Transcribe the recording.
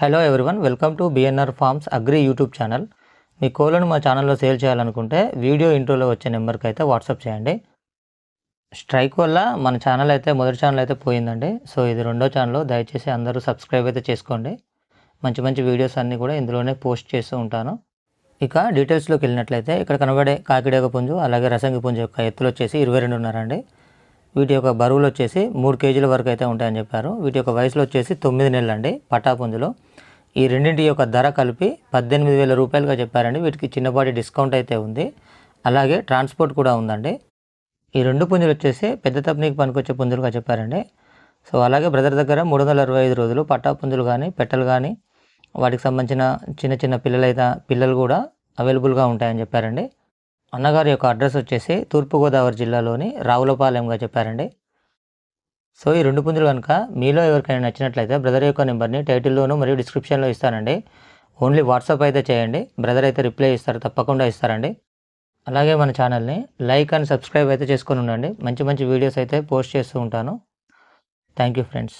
Hello everyone welcome to BNR farms agri YouTube channel మీ కోళ్ళను మా ఛానల్లో సేల్ చేయాలనుకుంటే వీడియో ఇంట్రోలో వచ్చే నెంబర్కి అయితే వాట్సాప్ చేయండి. స్ట్రైక్ వల్ల మన ఛానల్ అయితే మొదటి ఛానల్ అయితే పోయిందండి. సో ఇది రెండో ఛానల్ దయచేసి అందరూ సబ్స్క్రైబ్ అయితే చేసుకోండి. మంచి మంచి వీడియోస్ అన్నీ కూడా ఇందులోనే పోస్ట్ చేస్తూ ఉంటాను. ఇక డీటెయిల్స్లోకి వెళ్ళినట్లయితే ఇక్కడ కనబడే కాకిడేగ పుంజు అలాగే రసంగి పుంజు యొక్క ఎత్తులు వచ్చేసి ఇరవై రెండు ఉన్నారండి వీటి యొక్క బరువులు వచ్చేసి మూడు కేజీల వరకు అయితే ఉంటాయని చెప్పారు. వీటి యొక్క వయసులో వచ్చేసి తొమ్మిది నెలలు అండి పటాపుంజులు. ఈ రెండింటి యొక్క ధర కలిపి పద్దెనిమిది వేల రూపాయలుగా చెప్పారండి. వీటికి చిన్నపాటి డిస్కౌంట్ అయితే ఉంది. అలాగే ట్రాన్స్పోర్ట్ కూడా ఉందండి. ఈ రెండు పుంజులు వచ్చేసి పెద్ద తప్పనికి పనికొచ్చే పుంజులుగా చెప్పారండి. సో అలాగే బ్రదర్ దగ్గర మూడు వందల అరవై ఐదు రోజులు పట్టా పుంజులు కానీ పెట్టలు కానీ వాటికి సంబంధించిన చిన్న చిన్న పిల్లలైతే పిల్లలు కూడా అవైలబుల్గా ఉంటాయని చెప్పారండి. అన్నగారి యొక్క అడ్రస్ వచ్చేసి తూర్పుగోదావరి జిల్లాలోని రావులపాలెంగా చెప్పారండి. సో ఈ రెండు పుంజులు కనుక మీలో ఎవరికైనా నచ్చినట్లయితే బ్రదర్ యొక్క నెంబర్ని టైటిల్లోను మరియు డిస్క్రిప్షన్లో ఇస్తానండి. ఓన్లీ వాట్సాప్ అయితే చేయండి. బ్రదర్ అయితే రిప్లై ఇస్తారు తప్పకుండా ఇస్తారండి. అలాగే మన ఛానల్ని లైక్ అండ్ సబ్స్క్రైబ్ అయితే చేసుకొని ఉండండి. మంచి మంచి వీడియోస్ అయితే పోస్ట్ చేస్తూ ఉంటాను. Thank you friends.